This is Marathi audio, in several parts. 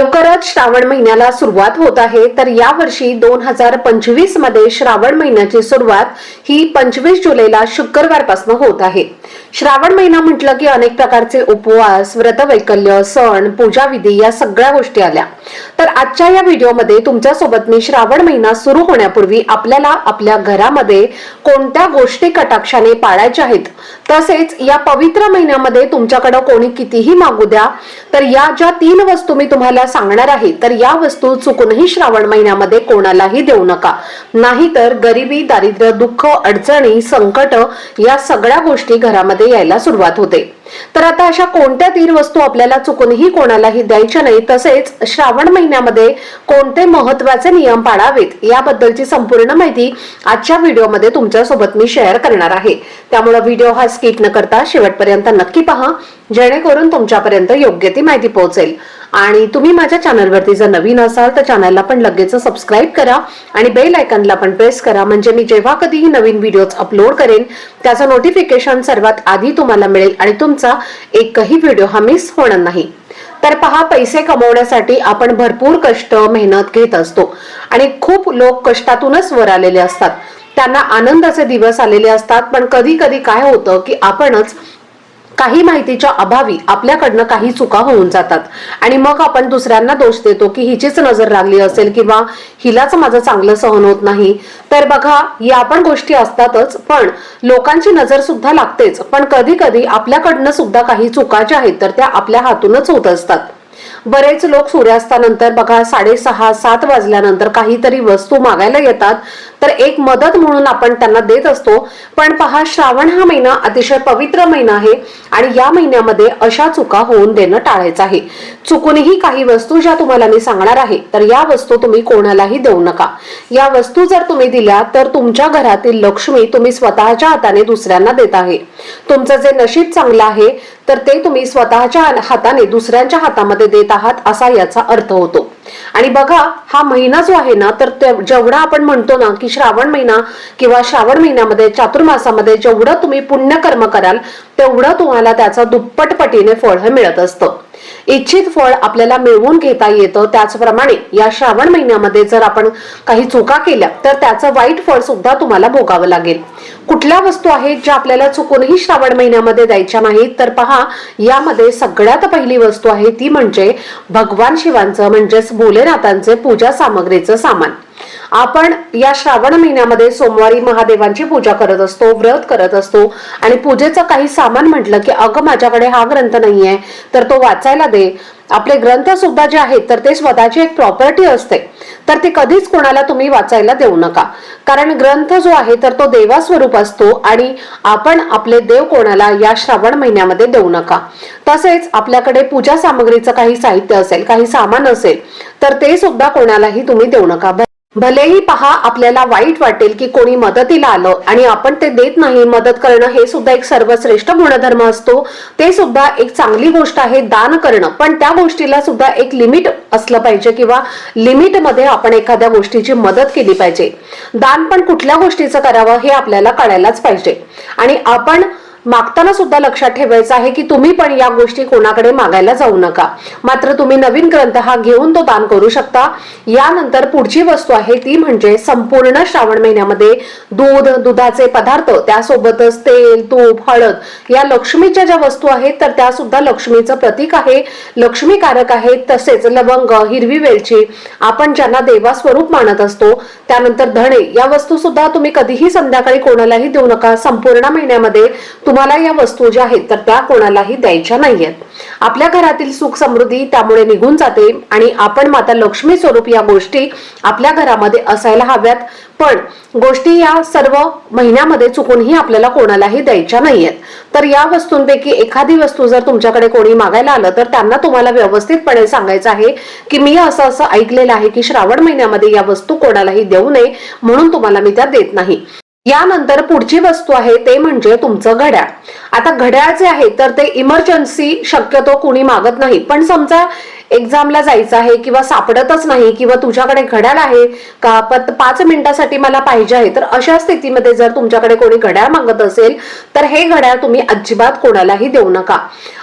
लवकरच श्रावण महिन्याला सुरुवात होत आहे. तर या वर्षी दोन हजार पंचवीसमध्ये श्रावण महिन्याची सुरुवात ही पंचवीस जुलैला शुक्रवारपासून होत आहे. श्रावण महिना म्हटलं की अनेक प्रकारचे उपवास व्रतवैकल्य सण पूजाविधी या सगळ्या गोष्टी आल्या. तर आजच्या या व्हिडिओमध्ये तुमच्यासोबत मी श्रावण महिना सुरू होण्यापूर्वी आपल्याला आपल्या घरामध्ये कोणत्या गोष्टी कटाक्षाने पाळायच्या आहेत तसेच या पवित्र महिन्यामध्ये तुमच्याकडे कोणी कितीही मागू द्या तर या ज्या तीन वस्तू मी तुम्हाला सांगणार आहे तर या वस्तू चुकूनही श्रावण महिन्यामध्ये कोणालाही देऊ नका. नाहीतर गरिबी दारिद्र्य दुःख अडचणी संकट या सगळ्या गोष्टी घरामध्ये यायला सुरुवात होते. तर आता अशा कोणत्या तीन वस्तू आपल्याला चुकूनही कोणालाही द्यायच्या नाही तसेच श्रावण महिन्यामध्ये कोणते महत्त्वाचे नियम पाळावेत याबद्दलची संपूर्ण माहिती आजच्या व्हिडिओमध्ये तुमच्यासोबत मी शेअर करणार आहे. त्यामुळे व्हिडिओ हा स्किप न करता शेवटपर्यंत नक्की पहा. जेणेकरून तुमच्यापर्यंत योग्य ती माहिती पोहोचेल. आणि तुम्ही माझ्या चॅनलवरती जर नवीन असाल तर चॅनलला पण लगेच सबस्क्राईब करा आणि बेल आयकनला पण प्रेस करा. म्हणजे मी जेव्हा कधीही नवीन व्हिडिओज अपलोड करेन त्याचं नोटिफिकेशन सर्वात आधी तुम्हाला मिळेल आणि तुमचा एकही व्हिडिओ हा मिस होणार नाही. तर पहा पैसे कमवण्यासाठी आपण भरपूर कष्ट मेहनत घेत असतो. आणि खूप लोक कष्टातूनच वर आलेले असतात. त्यांना आनंदाचे दिवस आलेले असतात पण कधी कधी काय होतं की आपणच काही माहितीच्या अभावी आपल्याकडनं काही चुका होऊन जातात. आणि मग आपण दुसऱ्यांना दोष देतो की हिचीच नजर लागली असेल किंवा हिलाच माझं चांगलं सहन होत नाही. तर बघा या पण गोष्टी असतातच पण लोकांची नजर सुद्धा लागतेच. पण कधी कधी आपल्याकडनं सुद्धा काही चुका ज्या आहेत तर त्या आपल्या हातूनच होत असतात. बरेच लोक सूर्यास्तानंतर बघा साडेसहा सात वाजल्यानंतर काहीतरी वस्तू मागायला येतात. तर एक मदत म्हणून आपण त्यांना देत असतो. पण पहा श्रावण हा महिना अतिशय पवित्र महिना आहे आणि या महिन्यामध्ये अशा चुका होऊन देणं टाळायचं आहे. चुकूनही काही वस्तू ज्या तुम्हाला मी सांगणार आहे तर या वस्तू तुम्ही कोणालाही देऊ नका. या वस्तू जर तुम्ही दिल्या तर तुमच्या घरातील लक्ष्मी तुम्ही स्वतःच्या हाताने दुसऱ्यांना देत आहे. तुमचं जे नशीब चांगलं आहे तर ते तुम्ही स्वतःच्या हाताने दुसऱ्यांच्या हातामध्ये देत आहात असा याचा अर्थ होतो. आणि बघा हा महिना जो आहे ना तर जेवढा आपण म्हणतो ना की श्रावण महिना किंवा श्रावण महिन्यामध्ये चातुर्मासामध्ये जेवढं तुम्ही पुण्यकर्म कराल तेवढं तुम्हाला त्याचं दुप्पट पटीने फळ हे मिळत असतं. इच्छित फळ आपल्याला मिळवून घेता येतं. त्याचप्रमाणे या श्रावण महिन्यामध्ये जर आपण काही चुका केल्या तर त्याचं वाईट फळ सुद्धा तुम्हाला भोगावं लागेल. कुठल्या वस्तू आहेत ज्या आपल्याला चुकूनही श्रावण महिन्यामध्ये द्यायच्या नाहीत? तर पहा यामध्ये सगळ्यात पहिली वस्तू आहे ती म्हणजे भगवान शिवांचं म्हणजेच भोलेनाथांचे पूजा सामग्रीचं सामान. आपण या श्रावण महिन्यामध्ये सोमवारी महादेवांची पूजा करत असतो व्रत करत असतो आणि पूजेचं काही सामान म्हटलं की अगं माझ्याकडे हा ग्रंथ नाहीये तर तो वाचायला दे. आपले ग्रंथ सुद्धा जे आहेत तर ते स्वतःची एक प्रॉपर्टी असते. तर ते कधीच कोणाला तुम्ही वाचायला देऊ नका. कारण ग्रंथ जो आहे तर तो देवास्वरूप असतो आणि आपण आपले देव कोणाला या श्रावण महिन्यामध्ये देऊ नका. तसेच आपल्याकडे पूजा सामग्रीचं काही साहित्य असेल काही सामान असेल तर ते सुद्धा कोणालाही तुम्ही देऊ नका. भलेही पहा आपल्याला वाईट वाटेल की कोणी मदतीला आलं आणि आपण ते देत नाही मदत करणं हे सुद्धा एक सर्वश्रेष्ठ गुणधर्म असतो. ते सुद्धा एक चांगली गोष्ट आहे दान करणं. पण त्या गोष्टीला सुद्धा एक लिमिट असलं पाहिजे किंवा लिमिटमध्ये आपण एखाद्या गोष्टीची मदत केली पाहिजे. दान पण कुठल्या गोष्टीचं करावं हे आपल्याला कळायलाच पाहिजे. आणि आपण मागताना सुद्धा लक्षात ठेवायचं आहे की तुम्ही पण या गोष्टी कोणाकडे मागायला जाऊ नका. मात्र तुम्ही नवीन ग्रंथ हा घेऊन तो दान करू शकता. यानंतर पुढची वस्तू आहे ती म्हणजे संपूर्ण श्रावण महिन्यामध्ये दूध दुधाचे पदार्थ त्यासोबतच तेल तूप हळद या लक्ष्मीच्या ज्या वस्तू आहेत तर त्या सुद्धा लक्ष्मीचं प्रतीक आहे लक्ष्मीकारक आहेत तसेच लवंग हिरवी वेलची आपण ज्यांना देवास्वरूप मानत असतो त्यानंतर धणे या वस्तू सुद्धा तुम्ही कधीही संध्याकाळी कोणालाही देऊ नका. संपूर्ण महिन्यामध्ये तुम्हाला या वस्तू ज्या आहेत तर त्या कोणालाही द्यायच्या नाहीयेत. आपल्या घरातील सुख समृद्धी त्यामुळे निघून जाते आणि आपण माता लक्ष्मी स्वरूप या गोष्टी आपल्या घरामध्ये असायला हव्यात. पण गोष्टी या सर्व महिन्यामध्ये चुकूनही आपल्याला कोणालाही द्यायच्या नाहीयेत. तर या वस्तूंपैकी एखादी वस्तू जर तुमच्याकडे कोणी मागायला आलं तर त्यांना तुम्हाला व्यवस्थितपणे सांगायचं आहे की मी असं असं ऐकलेलं आहे की श्रावण महिन्यामध्ये या वस्तू कोणालाही देऊ नये म्हणून तुम्हाला मी त्या देत नाही. यानंतर पुढची वस्तू आहे ते म्हणजे तुमचं घड्याळ. आता घड्याळ जे आहे तर ते इमर्जन्सी शक्यतो कुणी मागत नाही. पण समजा एक्झामला जायचं आहे किंवा सापडतच नाही किंवा तुझ्याकडे घड्याळ आहे का? पण पाच मिनिटासाठी मला पाहिजे आहे. तर अशा स्थितीमध्ये जर तुमच्याकडे कोणी घड्याळ मागत असेल तर हे घड्याळ तुम्ही अजिबात कोणालाही देऊ नका.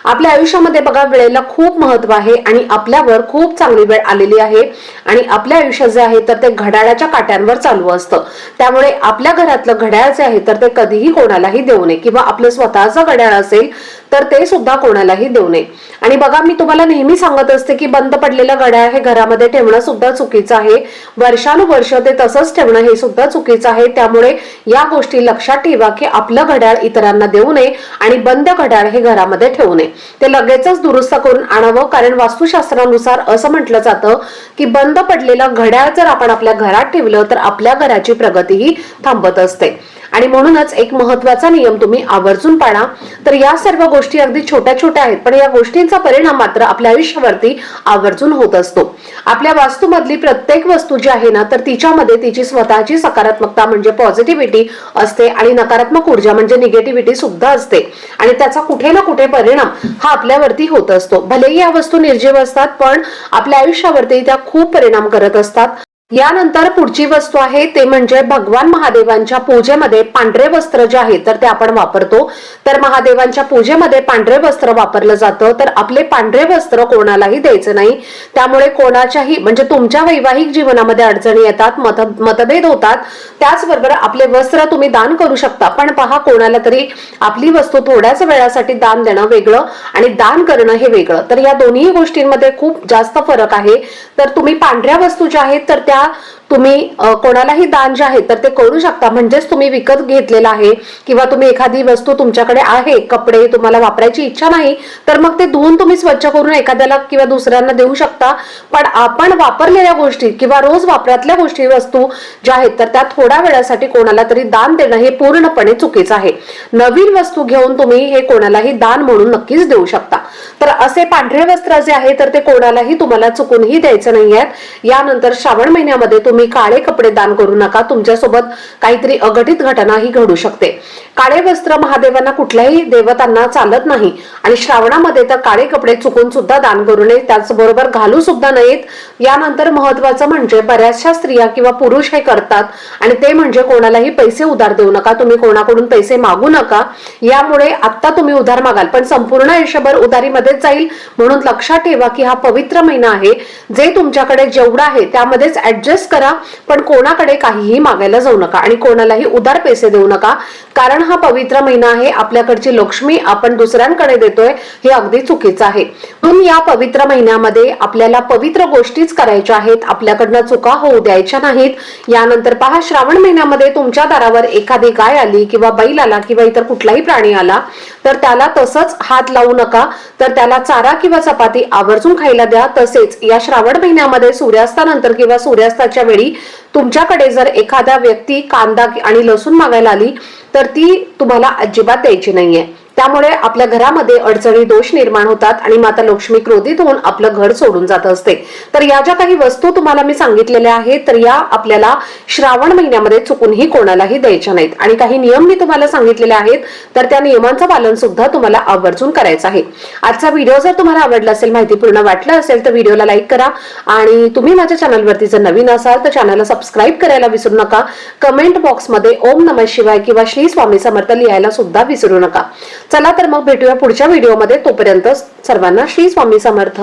आपल्या आयुष्यामध्ये बघा वेळेला खूप महत्त्व आहे आणि आपल्यावर खूप चांगली वेळ आलेली आहे आणि आपल्या आयुष्यात जे आहे तर ते घड्याळाच्या काट्यांवर चालू असतं. त्यामुळे आपल्या घरातलं घड्याळ जे आहे तर ते कधीही कोणालाही देऊ नये. किंवा आपलं स्वतःचं घड्याळ असेल तर ते सुद्धा कोणालाही देऊ नये. आणि बघा मी तुम्हाला नेहमी सांगत असते की बंद पडलेलं घड्याळ हे घरामध्ये ठेवणं सुद्धा चुकीचं आहे. वर्षानुवर्ष ते तसंच ठेवणं हे सुद्धा चुकीचं आहे. त्यामुळे या गोष्टी लक्षात ठेवा की आपलं घड्याळ इतरांना देऊ नये आणि बंद घड्याळ हे घरामध्ये ठेवू नये. ते लगेचच दुरुस्त करून आणावं कारण वास्तुशास्त्रानुसार असं म्हटलं जातं की बंद पडलेलं घड्याळ जर आपण आपल्या घरात ठेवलं तर आपल्या घराची प्रगतीही थांबत असते. आणि म्हणूनच एक महत्त्वाचा नियम तुम्ही आवर्जून पाळा. तर या सर्व गोष्टी अगदी छोट्या छोट्या आहेत पण या गोष्टींचा परिणाम मात्र आपल्या आयुष्यावरती आवर्जून होत असतो. आपल्या वास्तूमधली प्रत्येक वस्तू जी आहे ना तर तिच्यामध्ये तिची स्वतःची सकारात्मकता म्हणजे पॉझिटिव्हिटी असते आणि नकारात्मक ऊर्जा म्हणजे निगेटिव्हिटी सुद्धा असते. आणि त्याचा कुठे ना कुठे परिणाम हा आपल्यावरती होत असतो. भलेही या वस्तू निर्जीव असतात पण आपल्या आयुष्यावरती त्या खूप परिणाम करत असतात. यानंतर पुढची वस्तू आहे ते म्हणजे भगवान महादेवांच्या पूजेमध्ये पांढरे वस्त्र जे आहे तर ते आपण वापरतो. तर महादेवांच्या पूजेमध्ये पांढरे वस्त्र वापरलं जातं तर आपले पांढरे वस्त्र कोणालाही द्यायचं नाही. त्यामुळे कोणाच्याही म्हणजे तुमच्या वैवाहिक जीवनामध्ये अडचणी येतात मत मतभेद होतात त्याचबरोबर आपले वस्त्र तुम्ही दान करू शकता. पण पहा कोणाला तरी आपली वस्तू थोड्याच वेळासाठी दान देणं वेगळं आणि दान करणं हे वेगळं. तर या दोन्ही गोष्टींमध्ये खूप जास्त फरक आहे. तर तुम्ही पांढऱ्या वस्तू ज्या आहेत तर त्या está तुम्ही कोणालाही दान जे आहे तर ते करू शकता. म्हणजेच तुम्ही विकत घेतलेलं आहे किंवा तुम्ही एखादी वस्तू तुमच्याकडे आहे कपडे तुम्हाला वापरायची इच्छा नाही तर मग ते धुवून तुम्ही स्वच्छ करून एखाद्याला किंवा दुसऱ्यांना देऊ शकता. पण आपण वापरलेल्या गोष्टी किंवा रोज वापरातल्या गोष्टी वस्तू ज्या आहेत तर त्या थोड्या वेळासाठी कोणाला तरी दान देणं हे पूर्णपणे चुकीचं आहे. नवीन वस्तू घेऊन तुम्ही हे कोणालाही दान म्हणून नक्कीच देऊ शकता. तर असे पांढरे वस्त्र जे आहे तर ते कोणालाही तुम्हाला चुकूनही द्यायचं नाही आहेत यानंतर श्रावण महिन्यामध्ये तुम्ही काळे कपडे दान करू नका. तुमच्यासोबत काहीतरी अघटित घटना ही घडू शकते. काळे वस्त्र महादेवांना कुठल्याही देवतांना चालत नाही. आणि श्रावणामध्ये तर काळे कपडे चुकून सुद्धा दान करू नये त्याचबरोबर घालू सुद्धा नाहीत यानंतर महत्वाचं म्हणजे बऱ्याचशा स्त्रिया किंवा पुरुष हे करतात. आणि ते म्हणजे कोणालाही पैसे उधार देऊ नका. तुम्ही कोणाकडून पैसे मागू नका. यामुळे आता तुम्ही उधार मागाल पण संपूर्ण आयुष्यभर उधारीमध्येच जाईल. म्हणून लक्षात ठेवा की हा पवित्र महिना आहे. जे तुमच्याकडे जेवढं आहे त्यामध्येच ऍडजस्ट करा. पण कोणाकडे काहीही मागायला जाऊ नका आणि कोणालाही उदार पैसे देऊ नका. कारण हा पवित्र महिना आहे. आपल्याकडची लक्ष्मी आपण दुसऱ्यांकडे देतोय हे अगदी चुकीचं आहे. म्हणून या पवित्र महिन्यामध्ये आपल्याला पवित्र गोष्टीच करायच्या आहेत. आपल्याकडनं चुका होऊ द्यायच्या नाहीत. यानंतर पहा श्रावण महिन्यामध्ये तुमच्या दारावर एखादी गाय आली किंवा बैल आला किंवा इतर कुठलाही प्राणी आला तर त्याला तसंच हात लावू नका. तर त्याला चारा किंवा चपाती आवर्जून खायला द्या. तसेच या श्रावण महिन्यामध्ये सूर्यास्तानंतर किंवा सूर्यास्ताच्या वेळी तुमच्याकडे जर एखादा व्यक्ती कांदा आणि लसूण मागायला आली तर ती तुम्हाला अजिबात द्यायची नाहीये. त्यामुळे आपल्या घरामध्ये अडचणी दोष निर्माण होतात आणि माता लक्ष्मी क्रोधित होऊन आपलं घर सोडून जात असते. तर या ज्या काही वस्तू तुम्हाला मी सांगितलेल्या आहेत तर या आपल्याला श्रावण महिन्यामध्ये चुकूनही कोणालाही द्यायच्या नाहीत. आणि काही नियम मी तुम्हाला सांगितलेले आहेत तर त्या नियमांचं पालन सुद्धा तुम्हाला आवर्जून करायचं आहे. आजचा व्हिडिओ जर तुम्हाला आवडला असेल माहितीपूर्ण वाटलं असेल तर व्हिडिओला लाईक करा. आणि तुम्ही माझ्या चॅनलवरती जर नवीन असाल तर चॅनलला सबस्क्राईब करायला विसरू नका. कमेंट बॉक्समध्ये ओम नमः शिवाय किंवा श्री स्वामी समर्थ लिहायला सुद्धा विसरू नका. चला तर मग भेटूया पुढच्या व्हिडिओमध्ये. तोपर्यंत सर्वांना श्री स्वामी समर्थ.